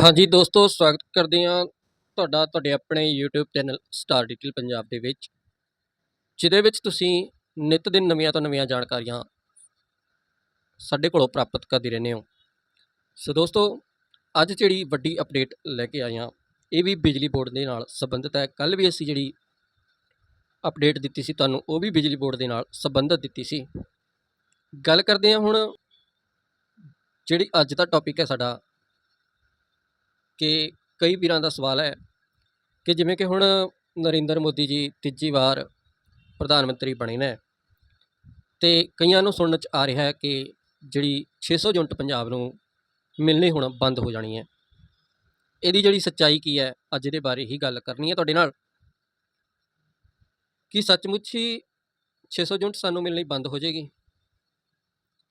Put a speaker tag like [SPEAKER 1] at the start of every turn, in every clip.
[SPEAKER 1] ਹਾਂਜੀ ਦੋਸਤੋ, ਸਵਾਗਤ ਕਰਦੇ ਹਾਂ ਤੁਹਾਡਾ, ਤੁਹਾਡੇ ਆਪਣੇ YouTube channel star detail Punjab ਦੇ ਵਿੱਚ, ਜਿਹਦੇ ਵਿੱਚ ਤੁਸੀਂ ਨਿਤ ਦਿਨ ਨਵੀਆਂ ਤੋਂ ਨਵੀਆਂ ਜਾਣਕਾਰੀਆਂ ਸਾਡੇ ਕੋਲੋਂ ਪ੍ਰਾਪਤ ਕਰਦੇ ਰਹਿੰਦੇ ਹੋ। ਸੋ ਦੋਸਤੋ, ਅੱਜ ਜਿਹੜੀ ਵੱਡੀ ਅਪਡੇਟ ਲੈ ਕੇ ਆਏ ਹਾਂ, ਇਹ ਵੀ ਬਿਜਲੀ ਬੋਰਡ ਦੇ ਨਾਲ ਸੰਬੰਧਿਤ ਹੈ। ਕੱਲ ਵੀ ਅਸੀਂ ਜਿਹੜੀ ਅਪਡੇਟ ਦਿੱਤੀ ਸੀ, ਤੁਹਾਨੂੰ ਉਹ ਵੀ ਬਿਜਲੀ ਬੋਰਡ ਦੇ ਨਾਲ ਸੰਬੰਧਿਤ ਦਿੱਤੀ ਸੀ। ਗੱਲ ਕਰਦੇ ਹਾਂ ਹੁਣ, ਜਿਹੜੀ ਅੱਜ ਦਾ ਟੌਪਿਕ ਹੈ ਸਾਡਾ ਕਿ ਕਈ ਵੀਰਾਂ ਦਾ ਸਵਾਲ ਹੈ ਕਿ ਜਿਵੇਂ ਕਿ ਹੁਣ ਨਰਿੰਦਰ ਮੋਦੀ ਜੀ ਤੀਜੀ ਵਾਰ ਪ੍ਰਧਾਨ ਮੰਤਰੀ ਬਣੇ ਨੇ ਤੇ ਕਈਆਂ ਨੂੰ ਸੁਣਨ ਚ ਆ ਰਿਹਾ ਹੈ ਕਿ ਜਿਹੜੀ 600 ਯੂਨਿਟ ਪੰਜਾਬ ਨੂੰ ਮਿਲਣੀ ਹੁਣ ਬੰਦ ਹੋ ਜਾਣੀ ਹੈ। ਇਹਦੀ ਜਿਹੜੀ ਸੱਚਾਈ ਕੀ ਹੈ, ਅੱਜ ਇਹਦੇ ਬਾਰੇ ਹੀ ਗੱਲ ਕਰਨੀ ਹੈ ਤੁਹਾਡੇ ਨਾਲ। ਕਿ ਸੱਚਮੁੱਚ ਹੀ 600 ਯੂਨਿਟ ਸਾਨੂੰ ਮਿਲਣੀ ਬੰਦ ਹੋ ਜਾਏਗੀ?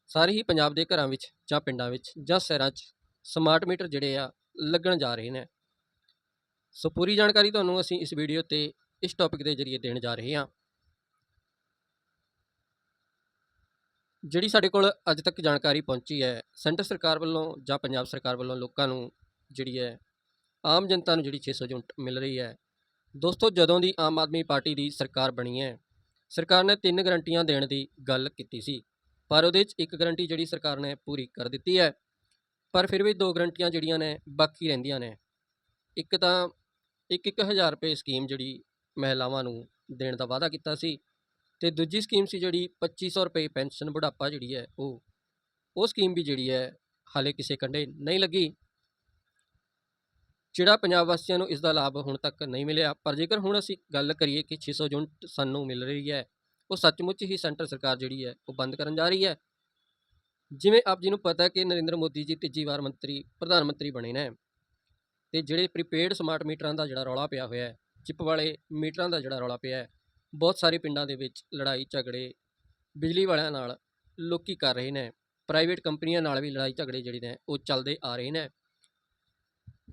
[SPEAKER 1] ਸਾਰੇ ਹੀ ਪੰਜਾਬ ਦੇ ਘਰਾਂ ਵਿੱਚ ਜਾਂ ਪਿੰਡਾਂ ਵਿੱਚ ਜਾਂ ਸ਼ਹਿਰਾਂ 'ਚ ਸਮਾਰਟ ਮੀਟਰ ਜਿਹੜੇ ਆ ਲੱਗਣ ਜਾ ਰਹੇ ਨੇ। ਸੋ ਪੂਰੀ ਜਾਣਕਾਰੀ ਤੁਹਾਨੂੰ ਅਸੀਂ ਇਸ ਵੀਡੀਓ ਤੇ, ਇਸ ਟੌਪਿਕ ਦੇ ਜ਼ਰੀਏ ਦੇਣ ਜਾ ਰਹੇ ਹਾਂ। ਜਿਹੜੀ ਸਾਡੇ ਕੋਲ ਅੱਜ ਤੱਕ ਜਾਣਕਾਰੀ ਪਹੁੰਚੀ ਹੈ, ਸੈਂਟਰ ਸਰਕਾਰ ਵੱਲੋਂ ਜਾਂ ਪੰਜਾਬ ਸਰਕਾਰ ਵੱਲੋਂ ਲੋਕਾਂ ਨੂੰ ਜਿਹੜੀ ਹੈ, ਆਮ ਜਨਤਾ ਨੂੰ ਜਿਹੜੀ 600 ਯੂਨਿਟ ਮਿਲ ਰਹੀ ਹੈ, ਦੋਸਤੋ ਜਦੋਂ ਦੀ ਆਮ ਆਦਮੀ ਪਾਰਟੀ ਦੀ ਸਰਕਾਰ ਬਣੀ ਹੈ, ਸਰਕਾਰ ਨੇ ਤਿੰਨ ਗਰੰਟੀਆਂ ਦੇਣ ਦੀ ਗੱਲ ਕੀਤੀ ਸੀ। ਪਰ ਉਹਦੇ 'ਚ ਇੱਕ ਗਰੰਟੀ ਜਿਹੜੀ ਸਰਕਾਰ ਨੇ ਪੂਰੀ ਕਰ ਦਿੱਤੀ ਹੈ ਪਰ ਫਿਰ ਵੀ ਦੋ ਗਰੰਟੀਆਂ ਜਿਹੜੀਆਂ ਨੇ ਬਾਕੀ ਰਹਿੰਦੀਆਂ ਨੇ। ਇੱਕ ਤਾਂ ਇੱਕ ਇੱਕ ਹਜ਼ਾਰ ਰੁਪਏ ਸਕੀਮ ਜਿਹੜੀ ਮਹਿਲਾਵਾਂ ਨੂੰ ਦੇਣ ਦਾ ਵਾਅਦਾ ਕੀਤਾ ਸੀ ਤੇ ਦੂਜੀ ਸਕੀਮ ਸੀ ਜਿਹੜੀ 2500 ਰੁਪਏ ਪੈਨਸ਼ਨ ਬੁਢਾਪਾ ਜਿਹੜੀ ਹੈ ਉਹ ਉਹ ਸਕੀਮ ਵੀ ਜਿਹੜੀ ਹੈ ਹਾਲੇ ਕਿਸੇ ਕੰਢੇ ਨਹੀਂ ਲੱਗੀ। ਜਿਹੜਾ ਪੰਜਾਬ ਵਾਸੀਆਂ ਨੂੰ ਇਸ ਦਾ ਲਾਭ ਹੁਣ ਤੱਕ ਨਹੀਂ ਮਿਲਿਆ, ਪਰ ਜੇਕਰ ਹੁਣ ਅਸੀਂ ਗੱਲ ਕਰੀਏ ਕਿ 600 ਯੂਨਿਟ ਸਾਨੂੰ ਮਿਲ ਰਹੀ ਹੈ, ਉਹ ਸੱਚਮੁੱਚ ਹੀ ਸੈਂਟਰ ਸਰਕਾਰ ਜਿਹੜੀ ਹੈ ਉਹ ਬੰਦ ਕਰਨ ਜਾ ਰਹੀ ਹੈ। ਜਿਵੇਂ ਆਪ ਜੀ ਨੂੰ ਪਤਾ ਕਿ ਨਰਿੰਦਰ ਮੋਦੀ ਜੀ ਤੀਜੀ ਵਾਰ ਮੰਤਰੀ, ਪ੍ਰਧਾਨ ਮੰਤਰੀ ਬਣੇ ਨੇ ਤੇ ਜਿਹੜੇ ਪ੍ਰੀਪੇਡ ਸਮਾਰਟ ਮੀਟਰਾਂ ਦਾ ਜਿਹੜਾ ਰੌਲਾ ਪਿਆ ਹੋਇਆ ਹੈ ਚਿਪ ਵਾਲੇ ਮੀਟਰਾਂ ਦਾ ਜਿਹੜਾ ਰੌਲਾ ਪਿਆ ਹੈ, ਬਹੁਤ ਸਾਰੇ ਪਿੰਡਾਂ ਦੇ ਵਿੱਚ ਲੜਾਈ ਝਗੜੇ, ਬਿਜਲੀ ਵਾਲਿਆਂ ਨਾਲ ਲੋਕੀ ਕਰ ਰਹੇ ਨੇ ਪ੍ਰਾਈਵੇਟ ਕੰਪਨੀਆਂ ਨਾਲ ਵੀ ਲੜਾਈ ਝਗੜੇ ਜਿਹੜੇ ਨੇ ਉਹ ਚੱਲਦੇ ਆ ਰਹੇ ਨੇ।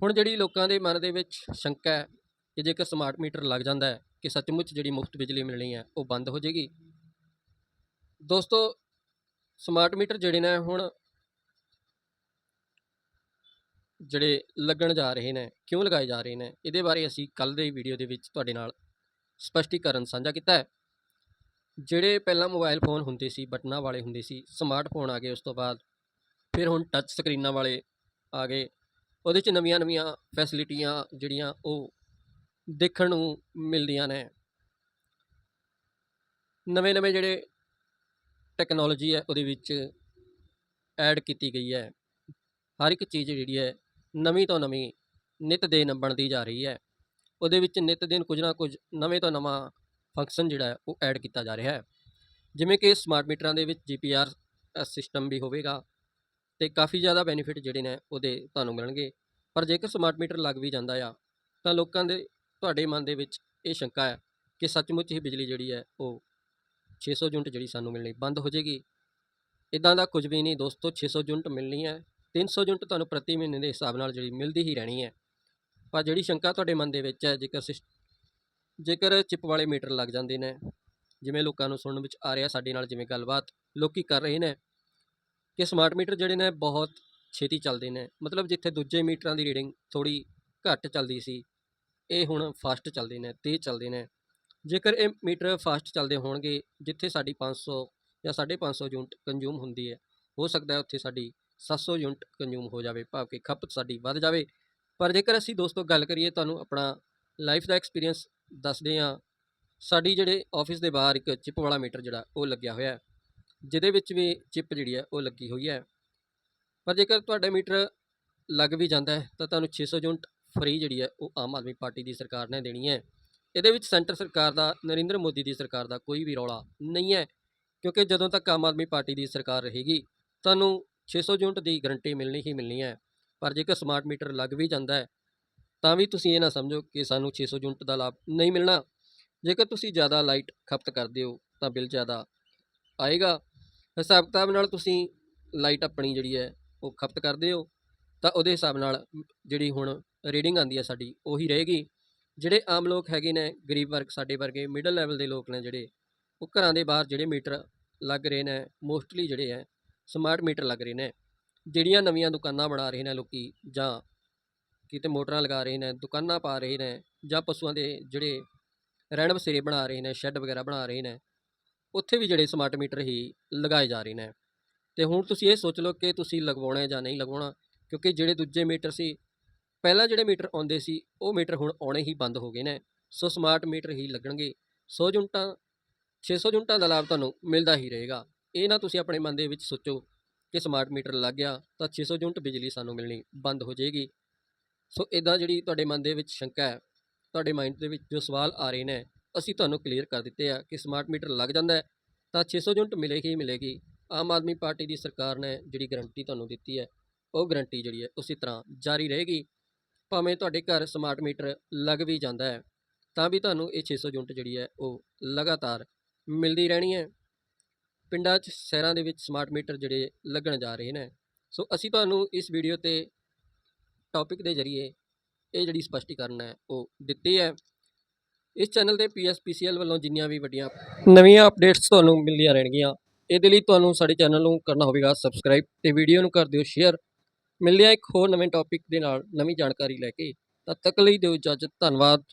[SPEAKER 1] ਹੁਣ ਜਿਹੜੀ ਲੋਕਾਂ ਦੇ ਮਨ ਦੇ ਵਿੱਚ ਸ਼ੰਕਾ ਹੈ ਕਿ ਜੇਕਰ ਸਮਾਰਟ ਮੀਟਰ ਲੱਗ ਜਾਂਦਾ ਹੈ ਕਿ ਸੱਚਮੁੱਚ ਜਿਹੜੀ ਮੁਫਤ ਬਿਜਲੀ ਮਿਲਣੀ ਹੈ ਉਹ ਬੰਦ ਹੋ ਜਾਏਗੀ। ਦੋਸਤੋ ਸਮਾਰਟ ਮੀਟਰ ਜਿਹੜੇ ਨੇ ਹੁਣ ਜਿਹੜੇ ਲੱਗਣ ਜਾ ਰਹੇ ਨੇ, ਕਿਉਂ ਲਗਾਏ ਜਾ ਰਹੇ ਨੇ, ਇਹਦੇ ਬਾਰੇ ਅਸੀਂ ਕੱਲ ਦੇ ਵੀਡੀਓ ਦੇ ਵਿੱਚ ਤੁਹਾਡੇ ਨਾਲ ਸਪਸ਼ਟੀਕਰਨ ਸਾਂਝਾ ਕੀਤਾ ਹੈ। ਜਿਹੜੇ ਪਹਿਲਾਂ ਮੋਬਾਈਲ ਫੋਨ ਹੁੰਦੇ ਸੀ, ਬਟਨਾਂ ਵਾਲੇ ਹੁੰਦੇ ਸੀ ਸਮਾਰਟਫੋਨ ਆ ਗਏ ਉਸ ਤੋਂ ਬਾਅਦ, ਫਿਰ ਹੁਣ ਟੱਚ ਸਕਰੀਨਾਂ ਵਾਲੇ ਆ ਗਏ। ਉਹਦੇ 'ਚ ਨਵੀਆਂ ਨਵੀਆਂ ਫੈਸਿਲਿਟੀਆਂ ਜਿਹੜੀਆਂ ਉਹ ਦੇਖਣ ਨੂੰ ਮਿਲਦੀਆਂ ਨੇ। ਨਵੇਂ ਨਵੇਂ ਜਿਹੜੇ ਟੈਕਨੋਲੋਜੀ ਹੈ, ਉਹਦੇ ਵਿੱਚ ਐਡ ਕੀਤੀ ਗਈ ਹੈ। ਹਰ ਇੱਕ ਚੀਜ਼ ਜਿਹੜੀ ਹੈ, ਨਵੀਂ ਤੋਂ ਨਵੀਂ ਨਿਤ ਦਿਨ ਬਣਦੀ ਜਾ ਰਹੀ ਹੈ। ਉਹਦੇ ਵਿੱਚ ਨਿਤ ਦਿਨ ਕੁਝ ਨਾ ਕੁਝ ਨਵੇਂ ਤੋਂ ਨਵਾਂ ਫੰਕਸ਼ਨ ਜਿਹੜਾ ਹੈ, ਉਹ ਐਡ ਕੀਤਾ ਜਾ ਰਿਹਾ ਹੈ। ਜਿਵੇਂ ਕਿ ਸਮਾਰਟ ਮੀਟਰਾਂ ਦੇ ਵਿੱਚ ਜੀਪੀਆਰ ਸਿਸਟਮ ਵੀ ਹੋਵੇਗਾ ਤੇ ਕਾਫੀ ਜ਼ਿਆਦਾ ਬੈਨੀਫਿਟ ਜਿਹੜੇ ਨੇ, ਉਹਦੇ ਤੁਹਾਨੂੰ ਮਿਲਣਗੇ। ਪਰ ਜੇਕਰ ਸਮਾਰਟ ਮੀਟਰ ਲੱਗ ਵੀ ਜਾਂਦਾ ਆ, ਤਾਂ ਲੋਕਾਂ ਦੇ, ਤੁਹਾਡੇ ਮਨ ਦੇ ਵਿੱਚ ਇਹ ਸ਼ੰਕਾ ਹੈ ਕਿ ਸੱਚਮੁੱਚ ਹੀ ਬਿਜਲੀ ਜਿਹੜੀ ਹੈ, ਉਹ 600 ਯੂਨਿਟ ਜਿਹੜੀ ਸਾਨੂੰ ਮਿਲਣੀ ਬੰਦ ਹੋ ਜਾਏਗੀ। ਇਦਾਂ ਦਾ ਕੁਝ ਵੀ ਨਹੀਂ, ਦੋਸਤੋ 600 ਯੂਨਿਟ ਮਿਲਣੀ ਹੈ। 300 ਯੂਨਿਟ ਤੁਹਾਨੂੰ ਪ੍ਰਤੀ ਮਹੀਨੇ ਦੇ ਹਿਸਾਬ ਨਾਲ ਜਿਹੜੀ ਮਿਲਦੀ ਹੀ ਰਹਿਣੀ ਹੈ। ਪਰ ਜਿਹੜੀ ਸ਼ੰਕਾ ਤੁਹਾਡੇ ਮਨ ਦੇ ਵਿੱਚ ਹੈ, ਜੇਕਰ ਸਿਸ- ਜੇਕਰ ਚਿਪ ਵਾਲੇ ਮੀਟਰ ਲੱਗ ਜਾਂਦੇ ਨੇ, ਜਿਵੇਂ ਲੋਕਾਂ ਨੂੰ ਸੁਣਨ ਵਿੱਚ ਆ ਰਿਹਾ ਸਾਡੇ ਨਾਲ ਜਿਵੇਂ ਗੱਲਬਾਤ ਲੋਕੀ ਕਰ ਰਹੇ ਨੇ, ਕਿ ਸਮਾਰਟ ਮੀਟਰ ਜਿਹੜੇ ਨੇ ਬਹੁਤ ਛੇਤੀ ਚੱਲਦੇ ਨੇ। ਮਤਲਬ ਜਿੱਥੇ ਦੂਜੇ ਮੀਟਰਾਂ ਦੀ ਰੀਡਿੰਗ ਥੋੜੀ ਘੱਟ ਚੱਲਦੀ ਸੀ, ਇਹ ਹੁਣ ਫਾਸਟ ਚੱਲਦੇ ਨੇ, ਤੇਜ਼ ਚੱਲਦੇ ਨੇ। ਜੇਕਰ ਇਹ ਮੀਟਰ ਫਾਸਟ ਚੱਲਦੇ ਹੋਣਗੇ, ਜਿੱਥੇ ਸਾਡੀ 500 ਜਾਂ 550 ਯੂਨਿਟ ਕੰਜੂਮ ਹੁੰਦੀ ਹੈ, ਹੋ ਸਕਦਾ ਹੈ ਉੱਥੇ ਸਾਡੀ 700 ਯੂਨਿਟ ਕੰਜ਼ੂਮ ਹੋ ਜਾਵੇ, ਭਾਵ ਕਿ ਖਪਤ ਸਾਡੀ ਵੱਧ ਜਾਵੇ। ਪਰ ਜੇਕਰ ਅਸੀਂ ਦੋਸਤੋ ਗੱਲ ਕਰੀਏ, ਤੁਹਾਨੂੰ ਆਪਣਾ ਲਾਈਫ ਦਾ ਐਕਸਪੀਰੀਅੰਸ ਦੱਸਦੇ ਹਾਂ, ਸਾਡੀ ਜਿਹੜੇ ਆਫਿਸ ਦੇ ਬਾਹਰ ਇੱਕ ਚਿਪ ਵਾਲਾ ਮੀਟਰ ਜਿਹੜਾ, ਉਹ ਲੱਗਿਆ ਹੋਇਆ ਹੈ, ਜਿਹਦੇ ਵਿੱਚ ਵੀ ਚਿਪ ਜਿਹੜੀ ਹੈ, ਉਹ ਲੱਗੀ ਹੋਈ ਹੈ। ਪਰ ਜੇਕਰ ਤੁਹਾਡਾ ਮੀਟਰ ਲੱਗ ਵੀ ਜਾਂਦਾ ਹੈ, ਤਾਂ ਤੁਹਾਨੂੰ 600 ਯੂਨਿਟ ਫ੍ਰੀ ਜਿਹੜੀ ਹੈ, ਉਹ ਆਮ ਆਦਮੀ ਪਾਰਟੀ ਦੀ ਸਰਕਾਰ ਨੇ ਦੇਣੀ ਹੈ। ਇਹਦੇ ਵਿੱਚ ਸੈਂਟਰ ਸਰਕਾਰ ਦਾ, ਨਰਿੰਦਰ ਮੋਦੀ ਦੀ ਸਰਕਾਰ ਦਾ ਕੋਈ ਵੀ ਰੌਲਾ ਨਹੀਂ ਹੈ, ਕਿਉਂਕਿ ਜਦੋਂ ਤੱਕ ਆਮ ਆਦਮੀ ਪਾਰਟੀ ਦੀ ਸਰਕਾਰ ਰਹੇਗੀ, ਤੁਹਾਨੂੰ 600 ਯੂਨਿਟ ਦੀ ਗਰੰਟੀ ਮਿਲਣੀ ਹੀ ਮਿਲਣੀ ਹੈ, ਪਰ ਜੇਕਰ ਸਮਾਰਟ ਮੀਟਰ ਲੱਗ ਵੀ ਜਾਂਦਾ ਹੈ, ਤਾਂ ਵੀ ਤੁਸੀਂ ਇਹ ਨਾ ਸਮਝੋ ਕਿ ਸਾਨੂੰ 600 ਯੂਨਿਟ ਦਾ ਲਾਭ ਨਹੀਂ ਮਿਲਣਾ। ਜੇਕਰ ਤੁਸੀਂ ਜ਼ਿਆਦਾ ਲਾਈਟ ਖਪਤ ਕਰਦੇ ਹੋ, ਤਾਂ ਬਿੱਲ ਜ਼ਿਆਦਾ ਆਏਗਾ। ਹਿਸਾਬ ਕਿਤਾਬ ਨਾਲ ਤੁਸੀਂ ਲਾਈਟ ਆਪਣੀ ਜਿਹੜੀ ਹੈ, ਉਹ ਖਪਤ ਕਰਦੇ ਹੋ, ਤਾਂ ਉਹਦੇ ਹਿਸਾਬ ਨਾਲ ਜਿਹੜੀ ਹੁਣ ਰੀਡਿੰਗ ਆਉਂਦੀ ਹੈ ਸਾਡੀ, ਉਹੀ ਰਹੇਗੀ। ਜਿਹੜੇ ਆਮ ਲੋਕ ਹੈਗੇ ਨੇ, ਗਰੀਬ ਵਰਗ, ਸਾਡੇ ਵਰਗੇ ਮਿਡਲ ਲੈਵਲ ਦੇ ਲੋਕ ਨੇ ਜਿਹੜੇ, ਉਹ ਘਰਾਂ ਦੇ ਬਾਹਰ ਜਿਹੜੇ ਮੀਟਰ ਲੱਗ ਰਹੇ ਨੇ ਮੋਸਟਲੀ ਜਿਹੜੇ ਹੈ ਸਮਾਰਟ ਮੀਟਰ ਲੱਗ ਰਹੇ ਨੇ, ਜਿਹੜੀਆਂ ਨਵੀਆਂ ਦੁਕਾਨਾਂ ਬਣਾ ਰਹੇ ਨੇ ਲੋਕੀ ਜਾਂ ਕਿਤੇ ਮੋਟਰਾਂ ਲਗਾ ਰਹੇ ਨੇ, ਦੁਕਾਨਾਂ ਪਾ ਰਹੇ ਨੇ ਜਾਂ ਪਸ਼ੂਆਂ ਦੇ ਜਿਹੜੇ ਰਹਿਣ ਬਸੇਰੇ ਬਣਾ ਰਹੇ ਨੇ ਸ਼ੈੱਡ ਵਗੈਰਾ ਬਣਾ ਰਹੇ ਨੇ, ਉੱਥੇ ਵੀ ਜਿਹੜੇ ਸਮਾਰਟ ਮੀਟਰ ਹੀ ਲਗਾਏ ਜਾ ਰਹੇ ਨੇ। ਤੇ ਹੁਣ ਤੁਸੀਂ ਇਹ ਸੋਚ ਲਓ ਕਿ ਤੁਸੀਂ ਲਗਵਾਉਣਾ ਜਾਂ ਨਹੀਂ ਲਗਵਾਉਣਾ, ਕਿਉਂਕਿ ਜਿਹੜੇ ਦੂਜੇ ਮੀਟਰ ਸੀ ਪਹਿਲਾਂ ਜਿਹੜੇ ਮੀਟਰ ਆਉਂਦੇ ਸੀ, ਉਹ ਮੀਟਰ ਹੁਣ ਆਉਣੇ ਹੀ ਬੰਦ ਹੋ ਗਏ ਨੇ। ਸੋ ਸਮਾਰਟ ਮੀਟਰ ਹੀ ਲੱਗਣਗੇ। 100 ਯੂਨਿਟਾਂ 600 ਯੂਨਿਟਾਂ ਦਾ ਲਾਭ ਤੁਹਾਨੂੰ ਮਿਲਦਾ ਹੀ ਰਹੇਗਾ। ਇਹ ਨਾ ਤੁਸੀਂ ਆਪਣੇ ਮਨ ਦੇ ਵਿੱਚ ਸੋਚੋ ਕਿ ਸਮਾਰਟ ਮੀਟਰ ਲੱਗ ਗਿਆ ਤਾਂ 600 ਯੂਨਿਟ ਬਿਜਲੀ ਸਾਨੂੰ ਮਿਲਣੀ ਬੰਦ ਹੋ ਜਾਏਗੀ। ਸੋ ਇਦਾਂ ਜਿਹੜੀ ਤੁਹਾਡੇ ਮਨ ਦੇ ਵਿੱਚ ਸ਼ੰਕਾ ਹੈ, ਤੁਹਾਡੇ ਮਾਈਂਡ ਦੇ ਵਿੱਚ ਜੋ ਸਵਾਲ ਆ ਰਹੇ ਨੇ, ਅਸੀਂ ਤੁਹਾਨੂੰ ਕਲੀਅਰ ਕਰ ਦਿੱਤੇ ਆ ਕਿ ਸਮਾਰਟ ਮੀਟਰ ਲੱਗ ਜਾਂਦਾ ਹੈ ਤਾਂ 600 ਯੂਨਿਟ ਮਿਲੇਗੀ ਹੀ ਮਿਲੇਗੀ। ਆਮ ਆਦਮੀ ਪਾਰਟੀ ਦੀ ਸਰਕਾਰ ਨੇ ਜਿਹੜੀ ਗਰੰਟੀ ਤੁਹਾਨੂੰ ਦਿੱਤੀ ਹੈ, ਉਹ ਗਰੰਟੀ ਜਿਹੜੀ ਹੈ ਉਸੇ ਤਰ੍ਹਾਂ ਜਾਰੀ ਰਹੇਗੀ। ਭਾਵੇਂ ਤੁਹਾਡੇ ਘਰ ਸਮਾਰਟ ਮੀਟਰ ਲੱਗ ਵੀ ਜਾਂਦਾ ਹੈ, ਤਾਂ ਵੀ ਤੁਹਾਨੂੰ ਇਹ 600 ਯੂਨਿਟ ਜਿਹੜੀ ਹੈ ਉਹ ਲਗਾਤਾਰ ਮਿਲਦੀ ਰਹਿਣੀ ਹੈ। ਪਿੰਡਾਂ 'ਚ ਸ਼ਹਿਰਾਂ ਦੇ ਵਿੱਚ ਸਮਾਰਟ ਮੀਟਰ ਜਿਹੜੇ ਲੱਗਣ ਜਾ ਰਹੇ ਨੇ। ਸੋ ਅਸੀਂ ਤੁਹਾਨੂੰ ਇਸ ਵੀਡੀਓ ਤੇ ਟੌਪਿਕ ਦੇ ਜ਼ਰੀਏ ਇਹ ਜਿਹੜੀ ਸਪਸ਼ਟੀਕਰਨ ਹੈ ਉਹ ਦਿੱਤੀ ਹੈ। ਇਸ ਚੈਨਲ ਤੇ ਪੀਐਸਪੀਸੀਐਲ ਵੱਲੋਂ ਜਿੰਨੀਆਂ ਵੀ ਵੱਡੀਆਂ ਨਵੀਆਂ ਅਪਡੇਟਸ ਤੁਹਾਨੂੰ ਮਿਲਦੀਆਂ ਰਹਿਣਗੀਆਂ, ਇਹਦੇ ਲਈ ਤੁਹਾਨੂੰ ਸਾਡੇ ਚੈਨਲ ਨੂੰ ਕਰਨਾ ਹੋਵੇਗਾ ਸਬਸਕ੍ਰਾਈਬ ਤੇ ਵੀਡੀਓ ਨੂੰ ਕਰ ਦਿਓ ਸ਼ੇਅਰ ਮਿਲਦੇ ਹਾਂ ਇੱਕ ਹੋਰ ਨਵੇਂ ਟੌਪਿਕ ਦੇ ਨਾਲ ਨਵੀਂ ਜਾਣਕਾਰੀ ਲੈ ਕੇ, ਤਦ ਤੱਕ ਲਈ ਦਿਓ ਇਜਾਜ਼ਤ, ਧੰਨਵਾਦ।